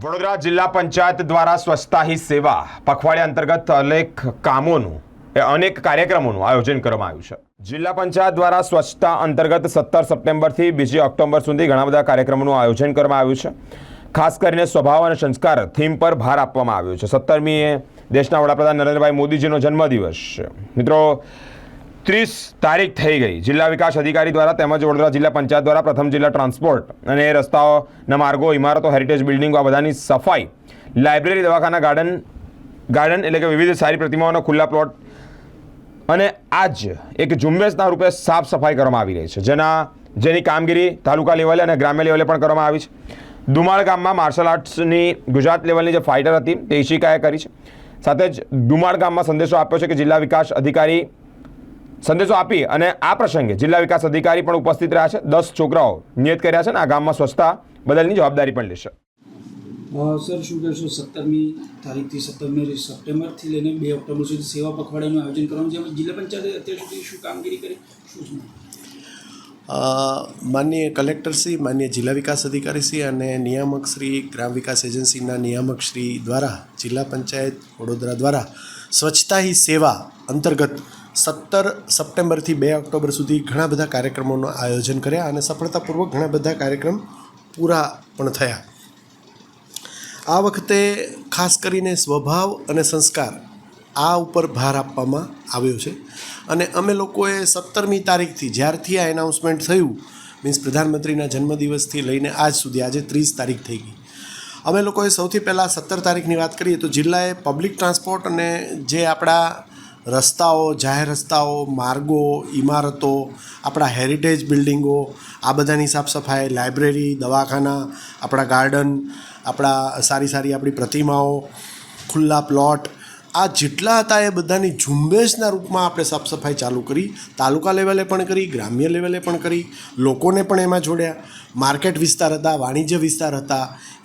વડોદરા જિલ્લા પંચાયત દ્વારા સ્વચ્છતા હી સેવા પખવાડિયા અંતર્ગત અનેક કામોનું, એ અનેક કાર્યક્રમોનું આયોજન કરવામાં આવ્યું છે. જિલ્લા પંચાયત દ્વારા સ્વચ્છતા અંતર્ગત સત્તર સપ્ટેમ્બરથી બીજી ઓક્ટોબર સુધી ઘણા બધા કાર્યક્રમોનું આયોજન કરવામાં આવ્યું છે. ખાસ કરીને સ્વભાવ અને સંસ્કાર થીમ પર ભાર આપવામાં આવ્યો છે. સત્તરમીએ દેશના વડાપ્રધાન નરેન્દ્રભાઈ મોદીજીનો જન્મદિવસ છે. મિત્રો ત્રીસ તારીખ થઈ ગઈ. જિલ્લા વિકાસ અધિકારી દ્વારા તેમજ વડોદરા જિલ્લા પંચાયત દ્વારા પ્રથમ જિલ્લા ટ્રાન્સપોર્ટ અને રસ્તાઓના માર્ગો, ઇમારતો, હેરિટેજ બિલ્ડિંગો આ બધાની સફાઈ, લાઇબ્રેરી, દવાખાના, ગાર્ડન ગાર્ડન એટલે કે વિવિધ સારી પ્રતિમાઓનો ખુલ્લા પ્લોટ અને આજ એક ઝુંબેશના રૂપે સાફ સફાઈ કરવામાં આવી રહી છે. જેના, જેની કામગીરી તાલુકા લેવલે અને ગ્રામ્ય લેવલે પણ કરવામાં આવી છે. દુમાળ ગામમાં માર્શલ આર્ટ્સની ગુજરાત લેવલની જે ફાઇટર હતી, તે ઈશિકાએ કરી છે. સાથે જ દુમાળ ગામમાં સંદેશો આપ્યો છે કે જિલ્લા વિકાસ અધિકારી સંદેશો આપી અને આ પ્રસંગે જિલ્લા વિકાસ અધિકારી પણ ઉપસ્થિત રહ્યા છે. દસ છોકરાઓ નિયત કર્યા છે અને આ ગામમાં સ્વચ્છતા બદલની જવાબદારી પણ લેશે અ, સર શું કહેશો સત્તરમી તારીખથી સત્તરમી સપ્ટેમ્બરથી લઈને બે ઓક્ટોબર સુધી સેવા પખવાડિયાનું આયોજન કરવાનું છે. જિલ્લા પંચાયતે અત્યાર સુધી શું કામગીરી કરી? શું માન્ય કલેક્ટરશ્રી માન્ય જિલ્લા વિકાસ અધિકારીશ્રી અને નિયામકશ્રી ગ્રામ વિકાસ એજન્સીના નિયામકશ્રી દ્વારા જિલ્લા પંચાયત વડોદરા દ્વારા સ્વચ્છતા હી સેવા અંતર્ગત સત્તર સપ્ટેમ્બરથી બે ઓક્ટોબર સુધી ઘણા બધા કાર્યક્રમોનું આયોજન કર્યા અને સફળતાપૂર્વક ઘણા બધા કાર્યક્રમ પૂરા પણ થયા. આ વખતે ખાસ કરીને સ્વભાવ અને સંસ્કાર આ ઉપર ભાર આપવામાં આવ્યો છે અને અમે લોકોએ સત્તરમી તારીખથી જ્યારથી આ એનાઉન્સમેન્ટ થયું મીન્સ પ્રધાનમંત્રીના જન્મદિવસથી લઈને આજ સુધી, આજે ત્રીસ તારીખ થઈ ગઈ. અમે લોકોએ સૌથી પહેલાં સત્તર તારીખની વાત કરીએ તો જિલ્લાએ પબ્લિક ટ્રાન્સપોર્ટ અને જે આપણા રસ્તાઓ, જાહેર રસ્તાઓ, માર્ગો, ઇમારતો, આપણા હેરિટેજ બિલ્ડિંગો આ બધાની સાફ સફાઈ લાઇબ્રેરી દવાખાના, આપણા ગાર્ડન આપણા સારી સારી આપણી પ્રતિમાઓ, ખુલ્લા પ્લોટ આ જેટલા હતા એ બધાની ઝુંબેશના રૂપમાં આપણે સાફ સફાઈ ચાલુ કરી, તાલુકા લેવલે પણ કરી, ગ્રામ્ય લેવલે પણ કરી, લોકોને પણ એમાં જોડ્યા, માર્કેટ વિસ્તાર હતા, વાણિજ્ય વિસ્તાર હતા,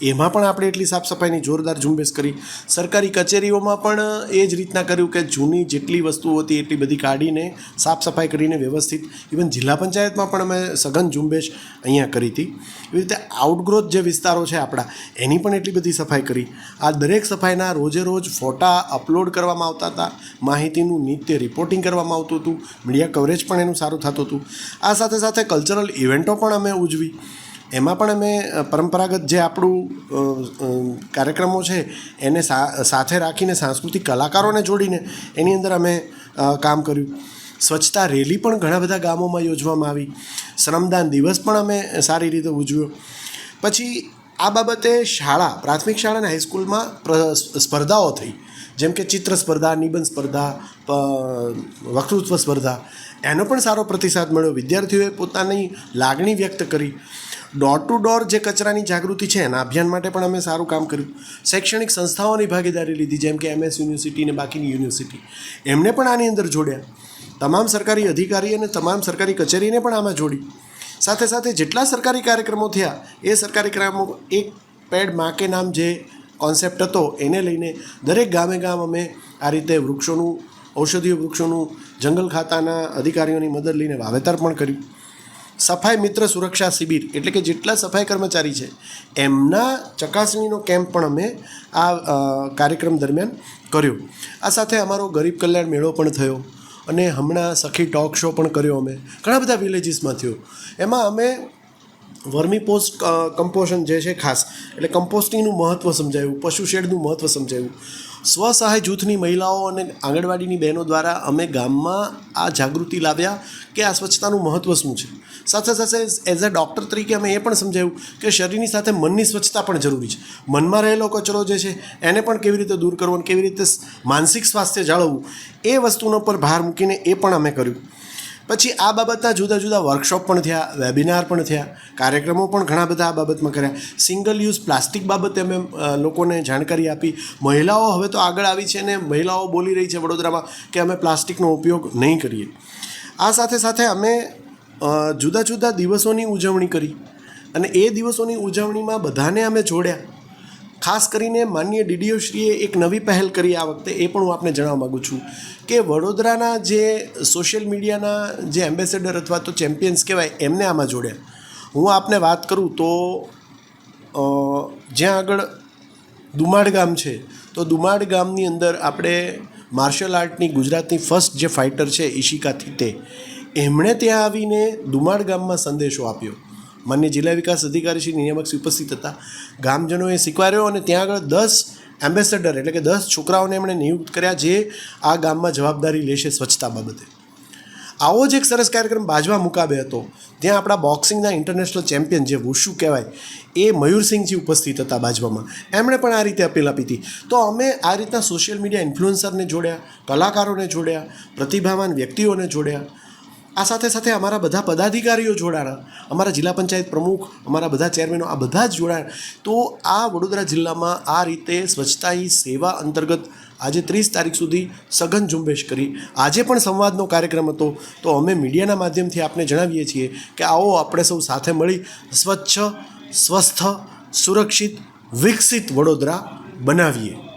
એમાં પણ આપણે એટલી સાફ સફાઈની જોરદાર ઝુંબેશ કરી. સરકારી કચેરીઓમાં પણ એ જ રીતના કર્યું કે જૂની જેટલી વસ્તુઓ હતી એટલી બધી કાઢીને સાફ સફાઈ કરીને વ્યવસ્થિત. ઇવન જિલ્લા પંચાયતમાં પણ અમે સઘન ઝુંબેશ અહીંયા કરી હતી. એવી રીતે આઉટગ્રોથ જે વિસ્તારો છે આપણા, એની પણ એટલી બધી સફાઈ કરી. આ દરેક સફાઈના રોજે રોજ ફોટા અપલોડ કરવામાં આવતા હતા. માહિતીનું નિત્ય રિપોર્ટિંગ કરવામાં આવતું હતું. મીડિયા કવરેજ પણ એનું સારું થતું હતું. આ સાથે સાથે કલ્ચરલ ઇવેન્ટો પણ અમે ઉજવી. એમાં પણ અમે પરંપરાગત જે આપણું કાર્યક્રમો છે, એને સાથે રાખીને સાંસ્કૃતિક કલાકારોને જોડીને એની અંદર અમે કામ કર્યું. સ્વચ્છતા રેલી પણ ઘણા બધા ગામોમાં યોજવામાં આવી. શ્રમદાન દિવસ પણ અમે સારી રીતે ઉજવ્યો. પછી આ બાબતે શાળા, પ્રાથમિક શાળા અને હાઈસ્કૂલમાં સ્પર્ધાઓ થઈ. જેમ કે ચિત્ર સ્પર્ધા, નિબંધ સ્પર્ધા વક્તૃત્વ સ્પર્ધા. એનો પણ સારો પ્રતિસાદ મળ્યો. વિદ્યાર્થીઓએ પોતાની લાગણી વ્યક્ત કરી. ડોર ટુ ડોર જે કચરાની જાગૃતિ છે, એના અભિયાન માટે પણ અમે સારું કામ કર્યું. શૈક્ષણિક સંસ્થાઓની ભાગીદારી લીધી, જેમ કે એમએસ યુનિવર્સિટી ને બાકીની યુનિવર્સિટી. એમને પણ આની અંદર જોડ્યા. તમામ સરકારી અધિકારી અને તમામ સરકારી કચેરીને પણ આમાં જોડી. સાથે સાથે જેટલા સરકારી કાર્યક્રમો થયા, એ સરકારી કાર્યક્રમો એક પેડમાં કે નામ જે કોન્સેપ્ટ હતો, એને લઈને દરેક ગામે ગામ અમે આ રીતે વૃક્ષોનું, ઔષધીય વૃક્ષોનું જંગલ ખાતાના અધિકારીઓની મદદ લઈને વાવેતર પણ કર્યું. સફાઈ મિત્ર સુરક્ષા શિબિર એટલે કે જેટલા સફાઈ કર્મચારી છે, એમના ચકાસણીનો કેમ્પ પણ અમે આ કાર્યક્રમ દરમિયાન કર્યો. આ સાથે અમારો ગરીબ કલ્યાણ મેળો પણ થયો. અને હમણાં સખી ટોક શો પણ કર્યો અમે. ઘણા બધા વિલેજીસમાં થયો. એમાં અમે વર્મી પોસ્ટ કમ્પોઝન જે છે ખાસ, એટલે કમ્પોસ્ટિંગનું મહત્ત્વ સમજાયું, પશુ શેડનું મહત્ત્વ સમજાયું. સ્વસહાય જૂથની મહિલાઓ અને આંગણવાડીની બહેનો દ્વારા અમે ગામમાં આ જાગૃતિ લાવ્યા કે આ સ્વચ્છતાનું મહત્ત્વ શું છે. સાથે સાથે એઝ અ ડૉક્ટર તરીકે અમે એ પણ સમજાવ્યું કે શરીરની સાથે મનની સ્વચ્છતા પણ જરૂરી છે. મનમાં રહેલો કચરો જે છે, એને પણ કેવી રીતે દૂર કરવો અને કેવી રીતે માનસિક સ્વાસ્થ્ય જાળવવું, એ વસ્તુનો પર ભાર મૂકીને એ પણ અમે કર્યું. પછી આ બાબતના જુદા જુદા વર્કશોપ પણ થયા વેબિનાર પણ થયા, કાર્યક્રમો પણ ઘણા બધા આ બાબતમાં કર્યા. સિંગલ યુઝ પ્લાસ્ટિક બાબતે અમે લોકોને જાણકારી આપી. મહિલાઓ હવે તો આગળ આવી છે અને મહિલાઓ બોલી રહી છે વડોદરામાં કે અમે પ્લાસ્ટિકનો ઉપયોગ નહીં કરીએ. આ સાથે સાથે અમે જુદા જુદા દિવસોની ઉજવણી કરી. અને એ દિવસોની ઉજવણીમાં બધાને અમે જોડ્યા. ખાસ કરીને માનનીય ડીડીઓશ્રીએ એક નવી પહેલ કરી આ વખતે, એ પણ હું આપને જણાવવા માગું છું કે વડોદરાના જે સોશિયલ મીડિયાના જે એમ્બેસેડર અથવા તો ચેમ્પિયન્સ કહેવાય, એમને આમાં જોડ્યા હું આપને વાત કરું તો જ્યાં આગળ દુમાડ ગામ છે, તો દુમાડ ગામની અંદર આપણે માર્શલ આર્ટની ગુજરાતની ફર્સ્ટ જે ફાઇટર છે, ઈશિકા થીતે, એમણે ત્યાં આવીને દુમાડ ગામમાં સંદેશો આપ્યો. માન્ય જિલ્લા વિકાસ અધિકારી શ્રી નિયામક શ્રી ઉપસ્થિત હતા. ગામજનોએ સ્વીકાર્યો અને ત્યાં આગળ દસ એમ્બેસેડર એટલે કે દસ છોકરાઓને એમણે નિયુક્ત કર્યા જે આ ગામમાં જવાબદારી લેશે સ્વચ્છતા બાબતે. આવો જ એક સરસ કાર્યક્રમ બાજવા મુકાબે હતો. ત્યાં આપણા બોક્સિંગના ઇન્ટરનેશનલ ચેમ્પિયન જે વુશુ કહેવાય, એ મયુરસિંહજી ઉપસ્થિત હતા બાજવામાં. એમણે પણ આ રીતે અપીલ આપી હતી. તો અમે આ રીતના સોશિયલ મીડિયા ઇન્ફ્લુઅન્સરને જોડ્યા, કલાકારોને જોડ્યા, પ્રતિભાવાન વ્યક્તિઓને જોડ્યા આ સાથે સાથે અમારા બધા પદાધિકારીઓ જોડાણા, અમારા જિલ્લા પંચાયત પ્રમુખ, અમારા બધા ચેરમેનો, આ બધા જ જોડાયા તો આ વડોદરા જિલ્લામાં આ રીતે સ્વચ્છતા સેવા અંતર્ગત આજે ત્રીસ તારીખ સુધી સઘન ઝુંબેશ કરી. આજે પણ સંવાદનો કાર્યક્રમ હતો. તો અમે મીડિયાના માધ્યમથી આપને જણાવીએ છીએ કે આવો આપણે સૌ સાથે મળી સ્વચ્છ, સ્વસ્થ, સુરક્ષિત, વિકસિત વડોદરા બનાવીએ.